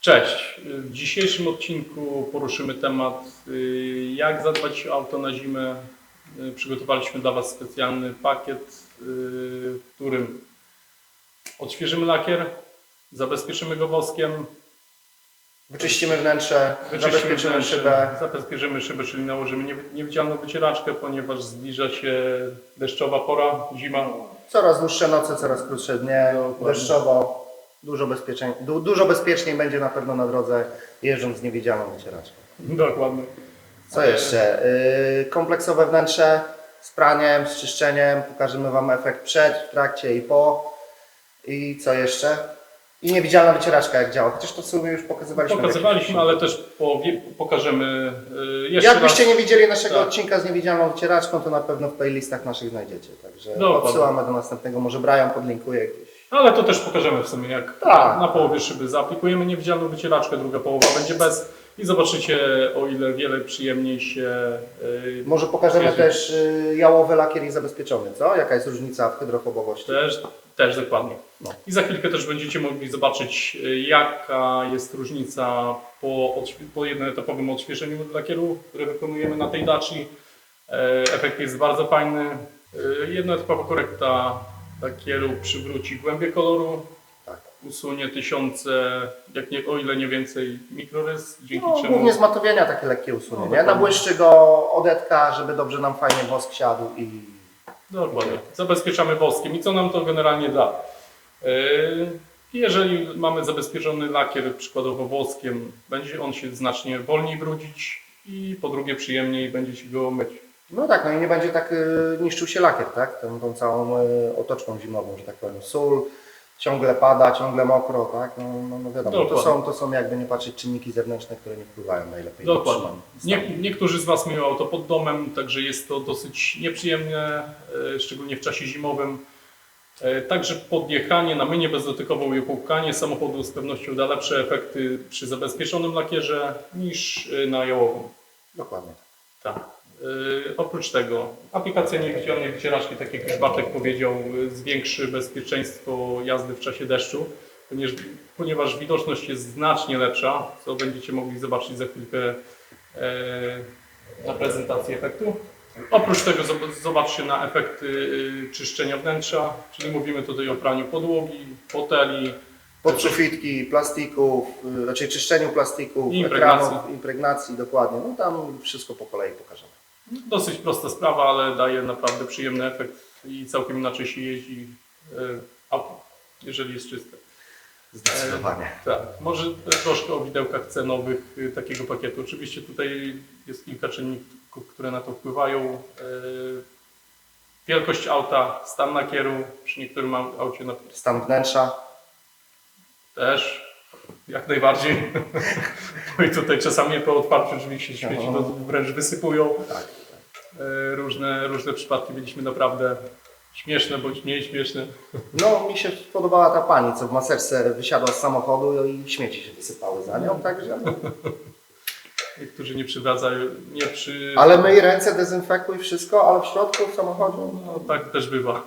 Cześć. W dzisiejszym odcinku poruszymy temat, y, jak zadbać o auto na zimę. Y, Przygotowaliśmy dla Was specjalny pakiet, y, w którym odświeżymy lakier, zabezpieczymy go woskiem, Wyczyścimy wnętrze, wyczyścimy zabezpieczymy wnętrze, szybę. zabezpieczymy szybę, czyli nałożymy nie- niewidzialną wycieraczkę, ponieważ zbliża się deszczowa pora, zima. Coraz dłuższe noce, coraz krótsze dnie, Dokładnie. deszczowo. Dużo, bezpieczeń, du, dużo bezpieczniej będzie na pewno na drodze jeżdżąc z niewidzialną wycieraczką. Dokładnie. Co jeszcze? Yy, kompleksowe wnętrze z praniem, z czyszczeniem. Pokażemy Wam efekt przed, w trakcie i po. I co jeszcze? I niewidzialna wycieraczka jak działa. Chociaż to w sumie już pokazywaliśmy. Pokazywaliśmy, ale też powie, pokażemy y, jeszcze Jakbyście raz. nie widzieli naszego Tak. odcinka z niewidzialną wycieraczką, to na pewno w playlistach naszych znajdziecie. Także Dokładnie. odsyłamy do następnego. Może Brian podlinkuje gdzieś. Ale to też pokażemy w sumie, jak Tak. na połowie szyby zaaplikujemy niewidzialną wycieraczkę, druga połowa będzie bez i zobaczycie o ile wiele przyjemniej się yy, Może pokażemy też y, jałowy lakier i zabezpieczony, co? Jaka jest różnica w hydrofobowości? też, też dokładnie. No. I za chwilkę też będziecie mogli zobaczyć yy, jaka jest różnica po, odświe- po jednoetapowym odświeżeniu lakieru, które wykonujemy na tej daci. Yy, Efekt jest bardzo fajny. Yy, Jednoetapowa korekta lakieru przywróci głębię koloru, Tak. usunie tysiące, jak nie, o ile nie więcej, mikrorys, dzięki No, czemu głównie z matowienia takie lekkie usunie, No, nie? Nabłyszczy go odetka, żeby dobrze nam fajnie wosk siadł i... Dokładnie. Zabezpieczamy woskiem. I co nam to generalnie da? Yy, Jeżeli mamy zabezpieczony lakier przykładowo woskiem, będzie on się znacznie wolniej brudzić i po drugie przyjemniej będzie się go myć. No tak, no i nie będzie tak y, niszczył się lakier, tak? Tą, tą całą y, otoczką zimową, że tak powiem. Sól, ciągle pada, ciągle mokro, tak? No, no, no wiadomo, to Dokładnie. są, to są jakby nie patrzeć czynniki zewnętrzne, które nie wpływają najlepiej na Dokładnie. utrzymanie Nie, niektórzy z Was mają auto pod domem, także jest to dosyć nieprzyjemne, e, szczególnie w czasie zimowym. E, Także podjechanie na mynie bezdotykową i opłukanie samochodu z pewnością da lepsze efekty przy zabezpieczonym lakierze niż e, na jałowym. Dokładnie. Tak. Yy, oprócz tego aplikacja niewidzialnej wycieraczki, tak jak już Bartek powiedział, zwiększy bezpieczeństwo jazdy w czasie deszczu, ponieważ, ponieważ widoczność jest znacznie lepsza, co będziecie mogli zobaczyć za chwilkę yy, na prezentacji efektu. Oprócz tego zob- zobaczcie na efekty czyszczenia wnętrza, czyli mówimy tutaj o praniu podłogi, foteli, Podsufitki, plastików, y, raczej czyszczeniu plastików, impregnacji. ekranów, impregnacji, dokładnie. No tam wszystko po kolei pokażemy. Dosyć prosta sprawa, ale daje naprawdę przyjemny efekt i całkiem inaczej się jeździ yy, autem, jeżeli jest czyste. Zdecydowanie. Tak, może troszkę o widełkach cenowych y, takiego pakietu. Oczywiście tutaj jest kilka czynników, które na to wpływają. Y, Wielkość auta, stan nakieru, przy niektórym au- aucie na Stan wnętrza. też jak najbardziej. Bo i tutaj czasami po otwarciu drzwi się świeci, to wręcz wysypują. Tak. Y, Różne, różne przypadki mieliśmy naprawdę śmieszne bądź mniej śmieszne. No, mi się podobała ta pani, co w maserce wysiadła z samochodu i śmieci się wysypały za nią, także. no. Niektórzy nie przywracają, nie przy... Ale myj ręce, dezynfekuj wszystko, ale w środku w samochodzie. No tak też bywa.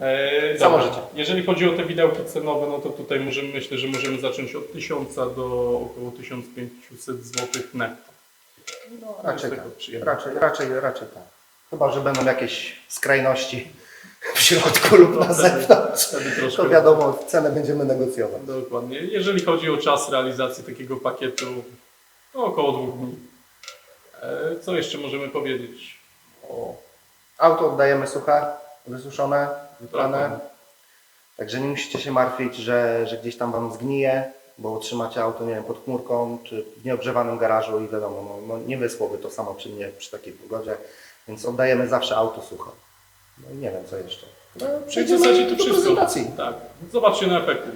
E, Samo dobra. życie. Jeżeli chodzi o te widełki cenowe, no to tutaj możemy, myślę, że możemy zacząć od 1000 do około 1500 zł netto. No, Raczej tak. Raczej, raczej, raczej tak. Chyba, że będą jakieś skrajności w środku lub na No, wtedy- zewnątrz. Wtedy troszkę. To wiadomo, cenę będziemy negocjować. Dokładnie. Jeżeli chodzi o czas realizacji takiego pakietu, to około dwóch dni. E, Co jeszcze możemy powiedzieć? O, Auto oddajemy suche, wysuszone, wyprane. Dokładnie. Także nie musicie się martwić, że, że gdzieś tam Wam zgnije, bo trzymacie auto, nie wiem, pod chmurką czy w nieogrzewanym garażu i wiadomo, no, no nie wyschłoby to samo przy mnie przy takiej pogodzie, więc oddajemy zawsze auto suche. No i nie wiem co jeszcze. No, w przejdziemy zasadzie to do wszystko. prezentacji. Tak. Zobaczcie na efekty.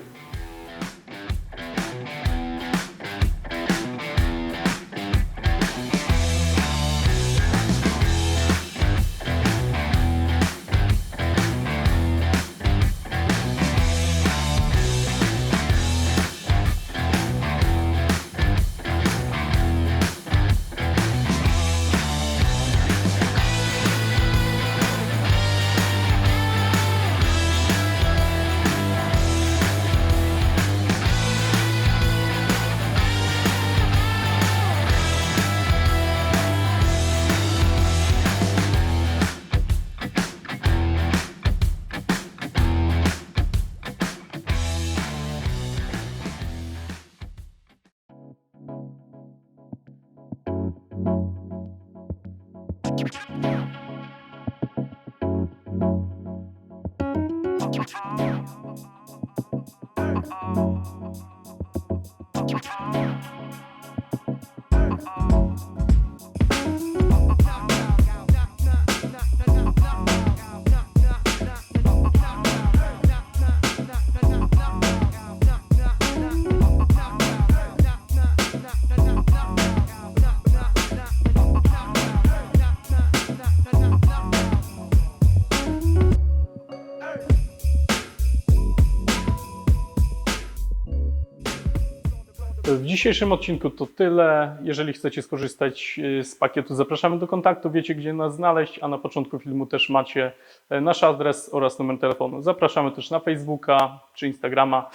W dzisiejszym odcinku to tyle. Jeżeli chcecie skorzystać y, z pakietu, zapraszamy do kontaktu. Wiecie, gdzie nas znaleźć, a na początku filmu też macie e, nasz adres oraz numer telefonu. Zapraszamy też na Facebooka czy Instagrama.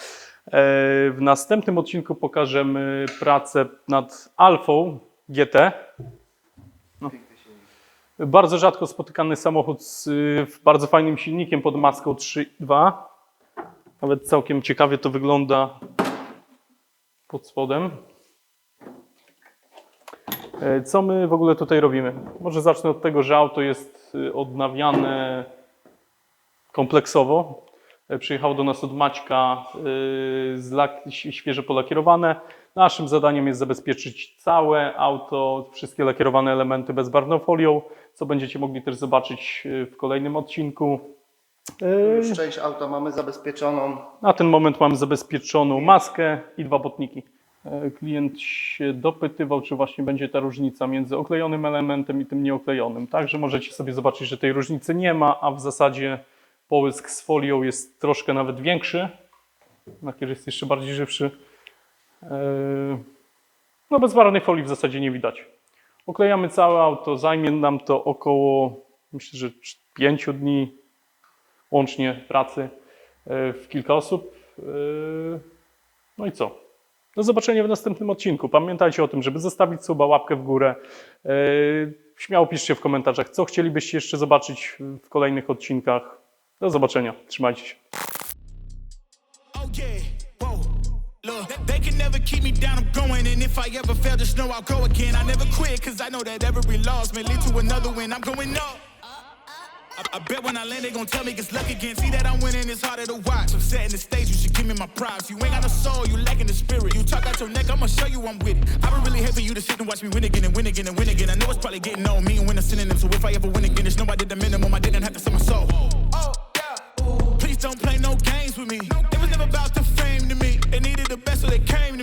E, W następnym odcinku pokażemy pracę nad Alfą GT. No. Bardzo rzadko spotykany samochód z y, bardzo fajnym silnikiem pod maską 3.2. Nawet całkiem ciekawie to wygląda pod spodem. E, Co my w ogóle tutaj robimy? Może zacznę od tego, że auto jest y, odnawiane kompleksowo. E, Przyjechało do nas od Maćka y, świeżo polakierowane. Naszym zadaniem jest zabezpieczyć całe auto, wszystkie lakierowane elementy bezbarwną folią, co będziecie mogli też zobaczyć y, w kolejnym odcinku. E, Już część auta mamy zabezpieczoną. na ten moment mamy zabezpieczoną maskę i dwa botniki. E, Klient się dopytywał, czy właśnie będzie ta różnica między oklejonym elementem i tym nieoklejonym. Także możecie sobie zobaczyć, że tej różnicy nie ma, a w zasadzie połysk z folią jest troszkę nawet większy. Lakier jest jeszcze bardziej żywszy. E, No bezbarwnej folii w zasadzie nie widać. Oklejamy całe auto, zajmie nam to około, myślę, że 5 dni łącznie pracy e, w kilka osób. E, No i co? Do zobaczenia w następnym odcinku. Pamiętajcie o tym, żeby zostawić suba, łapkę w górę. E, Śmiało piszcie w komentarzach, co chcielibyście jeszcze zobaczyć w kolejnych odcinkach. Do zobaczenia. Trzymajcie się. They can never keep me down, I'm going. And if I ever fail, just know I'll go again. I never quit, cause I know that every loss may lead to another win. I'm going up. I, bet when I land, they gon' tell me it's luck again. See that I'm winning, it's harder to watch. I'm setting the stage, you should give me my props. You ain't got no soul, you lacking the spirit. You talk out your neck, I'ma show you I'm with it. I would really for you to sit and watch me win again and win again and win again. I know it's probably getting old, me and win a synonym. So if I ever win again, it's did the minimum, I didn't have to sell my soul. Oh, yeah. Please don't play no games with me. It was never about the fame to me. They needed the best, so they came to me.